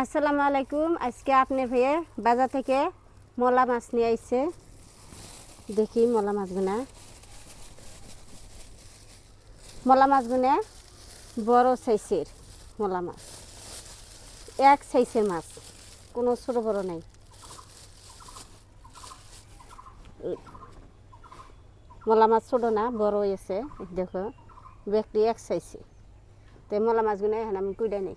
আসসালামু আলাইকুম। আজকে আপনি ভাইয়ে বাজার থেকে মলা মাছ নিয়ে আইছে। দেখি মলা মাছগুনা। মলা মাছগুনা বড় সাইজের মলা মাছ। এক সাইজের মাছ। কোনো ছোটো বড় নাই। মলা মাছ ছোটো না, বড় হয়েছে দেখো ব্যক্তি এক সাইজে। তো মলা মাছগুলো এখন আমি কুইডা নেই।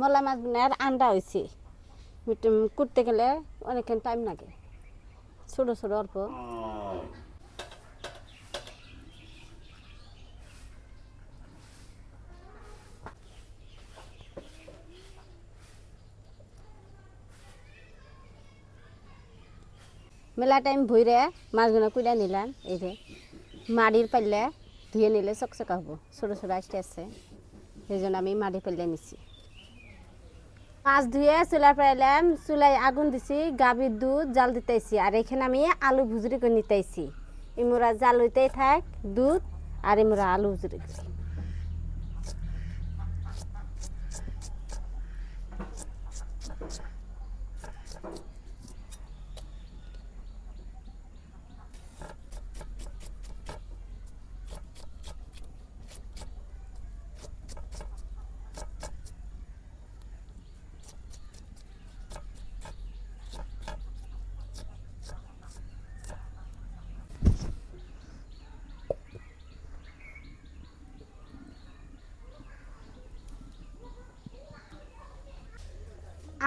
মলা মাছগুলোর আন্ডা হয়েছে করতে গেলে অনেকক্ষণ টাইম লাগে। ছোটো ছোটো, অল্প। মেলা টাইম ভইরে মাছগুলো কুইডা নিলাম, এই যে। মাড়ির পাল্লে ধুয়ে নিলে চকচকা হব। ছোটো ছোটো আসতে আছে। সেই জন্য আমি মাড়ি পাল্লে নিছি। মাছ ধুয়ে চুলা পাইলাম চুলায় আগুন দিছি গাভীর দুধ, জাল দিতেছি আর এখানে আমি আলু ভুজরি করে নিতেছি ইমুরা জাল হইতেই থাক, দুধ আর ইমুরা আলু ভুজরি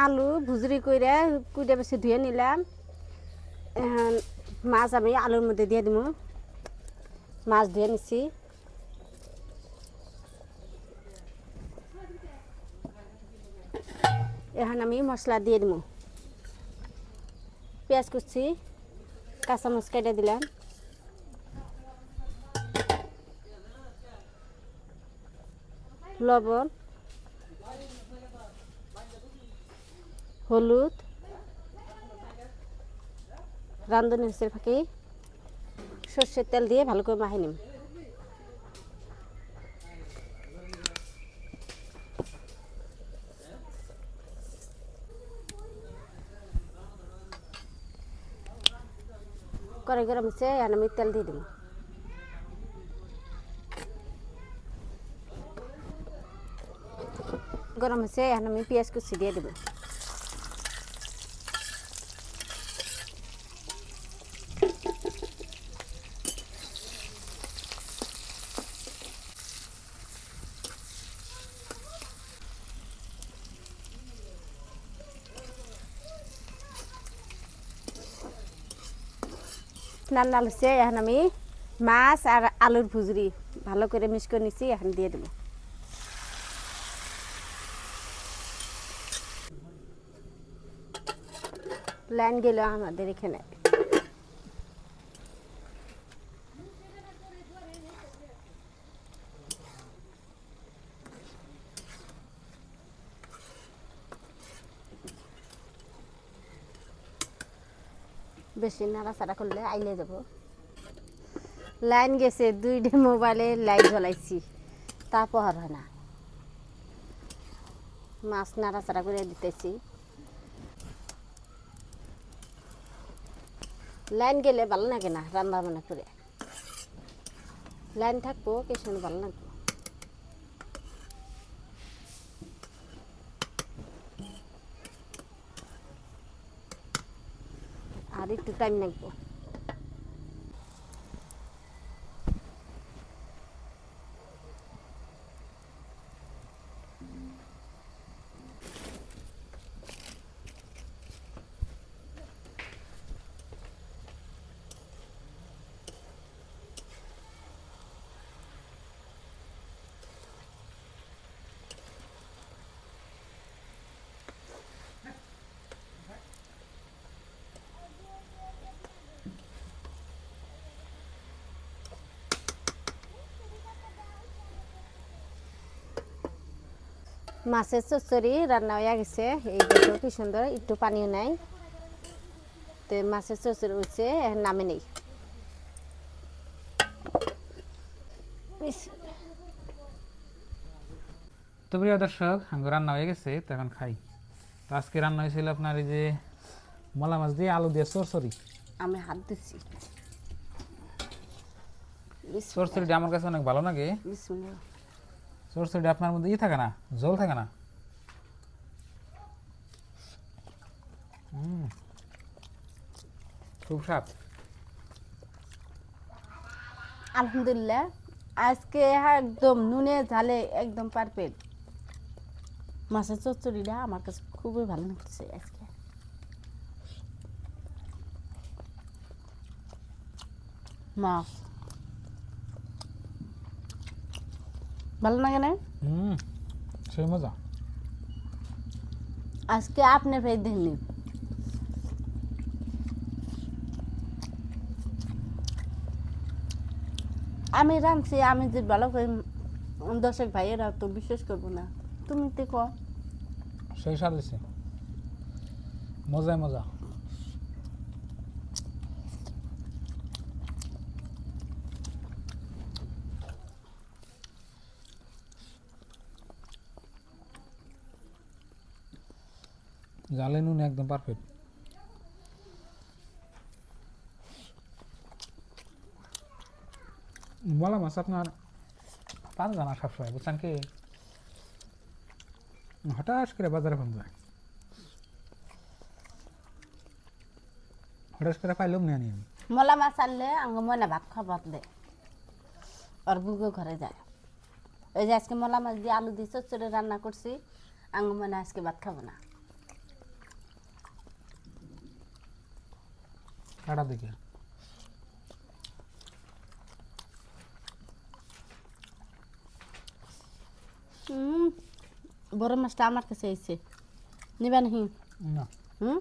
আলু ভুজরি কইরা কুইটা বেশি ধুয়ে নিলাম। মাছ আমি আলুর মধ্যে দিয়ে দিব মাছ ধুয়ে নিছি। এখন আমি মশলা দিয়ে দিব পেঁয়াজ কুচি কাঁচামচ কেটে দিলাম। লবণ। হলুদ রান্ধনি হচ্ছে ফাঁকি, সর্ষের তেল দিয়ে ভালো করে মাখিয়ে নিম। করে গরম হচ্ছে আর আমি তেল দিয়ে দিব গরম হচ্ছে, এখন আমি পেঁয়াজ কুচি দিয়ে দেবো। লাল লাল হচ্ছে এখন আমি মাছ আর আলুর ভুজরি ভালো করে মিক্স করে নিচ্ছি এখন দিয়ে দেবো। লাইন গেল আমাদের এখানে। বেশি নাড়াচাড়া করলে আইলে যাব। লাইন গেছে, দুইটা মোবাইলে লাইট জ্বলাইছি তা পহর হয় না। মাছ নাড়াচাড়া করে দিতেছি। লাইন গেলে ভালো লাগে না, রান্না বান্না করে। লাইন থাকব কিছু ভালো লাগবে। আর একটু টাইম লাগবো। মাছের চচ্চড়ি রান্না হয়ে গেছে। এই দেখো কি সুন্দর একটু পানিও নাই। তো মাছের চচ্চড়ি হচ্ছে এখন নামে নেই। তো প্রিয় দর্শক আমার রান্না হয়ে গেছে তো এখন খাই। তো আজকে রান্না হয়েছিল আপনার এই যে মলা মাছ দিয়ে আলু দিয়ে সরসরি আমি হাত দিচ্ছি। সরসরিটা আমার কাছে অনেক ভালো লাগে। বিসমিল্লাহ। সরসরিটা আপনার মধ্যে ই থাকে না, জল থাকে না। খুব স্বাদ। আলহামদুলিল্লাহ, আজকে একদম নুনে ঝালে একদম পারফেক্ট মাছের চচ্চড়িটা আমার কাছে খুবই ভালো লাগছে আজকে। মাছ ভালো লাগে না? হুম সেই মজা। আজকে আপনি ফের দেননি আমি রাঁধছি আমি যে ভালো করে দর্শক ভাইয়েরা তো বিশ্বাস করব না। তুমি তো ক সেই স্বাদ মজায় মজা। জালে নুন একদম পারফেক্ট বলা মাছ আপনার পান জানা সবসময়, বুঝছেন কি? হঠাৎ করে বাজারে ফোন যায় হঠাৎ করে পাইলাম না নিয়ে মলা মাছ আনলে আঙ্গ মনে ভাত খাবার দে আর বুগো ঘরে যায়। ওই যে আজকে মলা মাছ দিয়ে আলু দিয়ে চচ্চড়ে রান্না করছি আজকে ভাত খাব না। কাটা দেখে হুম বড় মাছটা আমার কাছে এসে নিবা নাহি না হুম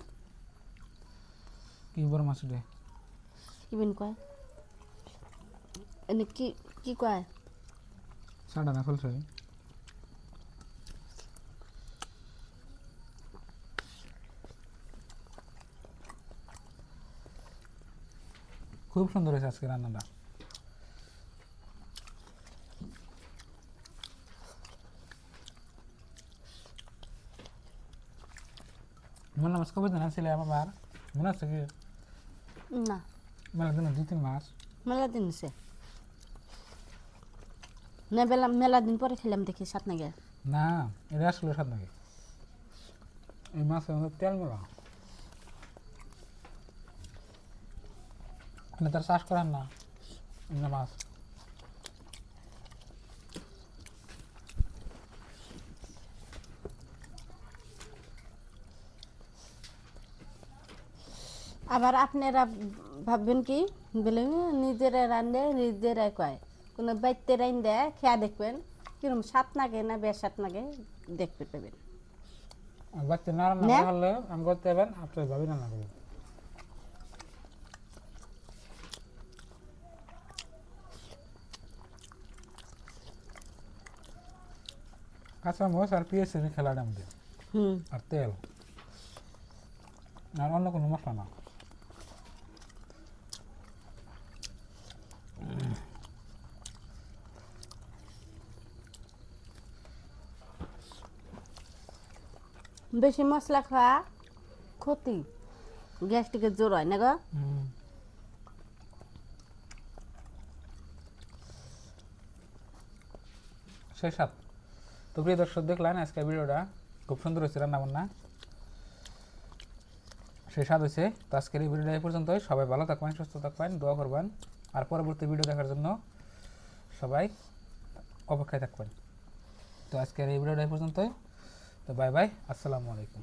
কি বড় মাছ রে কি বিন কয় এনে কি কি কয় সাড়া না ফেলছে খুব সুন্দর হয়েছে আজকে রান্নাটা। মনে মাছ কবে দিন আসলে আমার মনে আছে কি? না। মেলা দিন দুই তিন মাস। মেলা দিন সে না বেলা মেলা দিন পরে খেলাম দেখি সাত নাগে না এটা আসলে স্বাদ নাকি এই মধ্যে তেল মেলা। আপনি তার চাষ করেন না এমনি মাছ আবার আপনারা ভাববেন কি? বলে "উম, নিজেরা রান্ধে নিজেরাই কয়। কোনো বাইতে রান্ধে খেয়া দেখবেন। কিরম সাত নাগে না বেশ সাত নাগে দেখতে পাবেন। বাচ্চা না রান্না হলে আমি করতে পারবেন আপনার ভাবি রান্না করবেন কাঁচা মশ আর পেঁয়াজ খেলাটা মধ্যে আর তেল আর অন্য কোনো মশলা না বেশি মশলা খাওয়া ক্ষতি। গ্যাস্ট্রিকের জোর হয় না গো। সেই সাত তো প্রিয় দর্শক, দেখলেন আজকের ভিডিওটা খুব সুন্দর হয়েছে রান্নাবান্না। সেই স্বাদ হয়েছে। তো আজকের এই ভিডিওটা এই পর্যন্তই। সবাই ভালো থাকবেন, সুস্থ থাকবেন, দোয়া করবেন। আর পরবর্তী ভিডিও দেখার জন্য সবাই অপেক্ষায় থাকবেন। তো আজকের এই ভিডিওটা এই পর্যন্তই। তো বাই বাই, আসসালামু আলাইকুম।